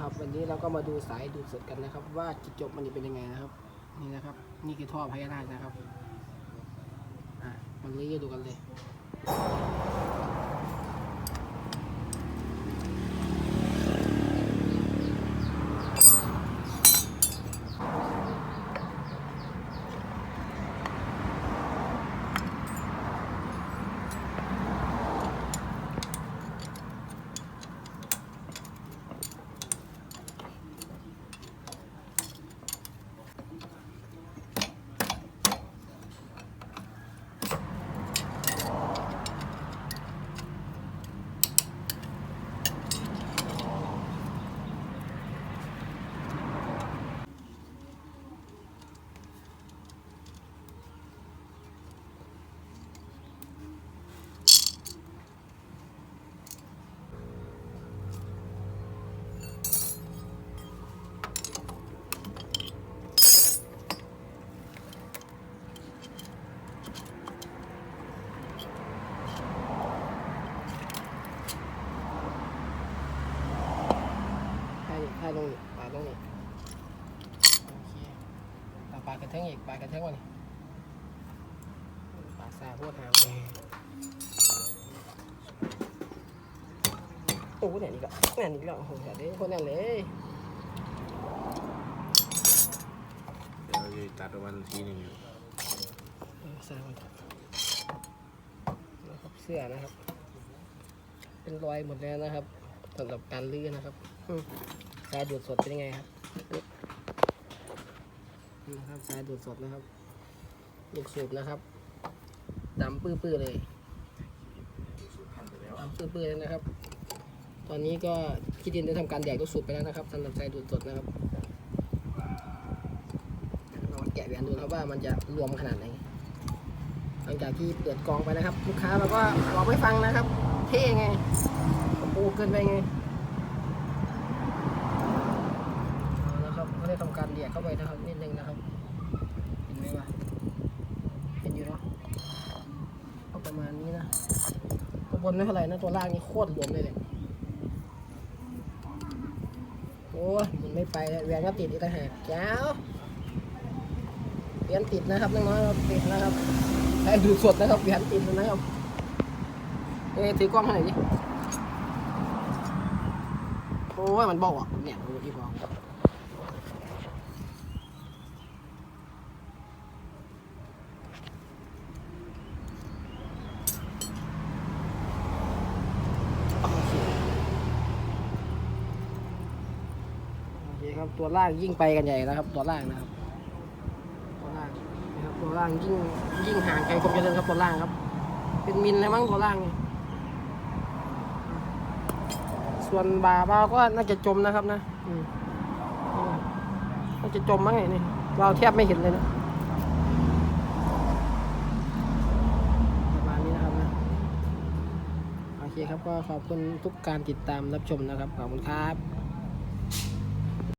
นะครับ วันนี้เราก็มาดูสายดูดสดกันนะครับ ว่าจุดจบมันจะเป็นยังไงนะครับ นี่นะครับ นี่คือท่อพญานาคนะครับอะมันลื้อดูกันเลย ให้ให้ลงนี่ปลาลงนี่โอเคเอาปลากระเทงอีกปลากระเทงวะนี่ปลาซาพวดหางเลยโอ้โหเนี่ยนี่ก็เนี่ยนี่ก็โอ้โหแต่เด้คนนั่นเลยเดี๋ยวเราจะตัดออกมาทีหนึ่งอยู่เออซามันนะครับเสื้อนะครับ เป็นรอยหมดแล้วนะครับสำหรับการลื้อนะครับอืม สายดูดสดเป็นยังไงครับนี่นะครับสายดูดสดนะครับลูกสูบนะครับดำปื้อๆเลยดำปื้อๆเลยนะครับ ตอนนี้ก็คิดดินได้ทำการแดกลูกสูบไปแล้วนะครับสำหรับสายดูดสดนะครับเราแกะแหวนดูครับว่ามันจะรวมขนาดไหนหลังจากที่เปิดกองไปนะครับ ลูกค้าเราก็บอกไม่ฟังนะครับ เท่ไงปูเกินไปไงเอาละครับก็ได้ทำการ เข้าไปนะครับนิดนึงนะครับเห็นไหมวะเห็นอยู่เนาะก็ประมาณนี้นะตัวบนไม่เท่าไหร่นะตัวล่างนี่โคตรรวมเลยเนี่ยโอ้ยมันไม่ไปแล้วแหวนก็ติดอีกต่างหากแก้วเวียนติดนะครับน้องๆเราติดนะครับแค่ดูสดนะครับเวียนติดนะครับเอ้ถือกล้องให้หน่อยดิโอ้ยมันบอกอะเนี่ยดูที่พอโครับ ตัวล่างยิ่งไปกันใหญ่แล้วครับ ตัวล่างนะครับ ตัวล่างนะครับตัวล่างยิ่งยิ่งห่างไกลความเจริญครับตัวล่างครับ เป็นมิลเลยมั้งตัวล่าง ส่วนบาบาก็น่าจะจมนะครับนะน่าจะจมมั้งไงนี่เราแทบไม่เห็นเลยนะประมาณนี้นะครับนะโอเคครับก็ขอบคุณทุกการติดตามรับชมนะครับ ขอบคุณครับ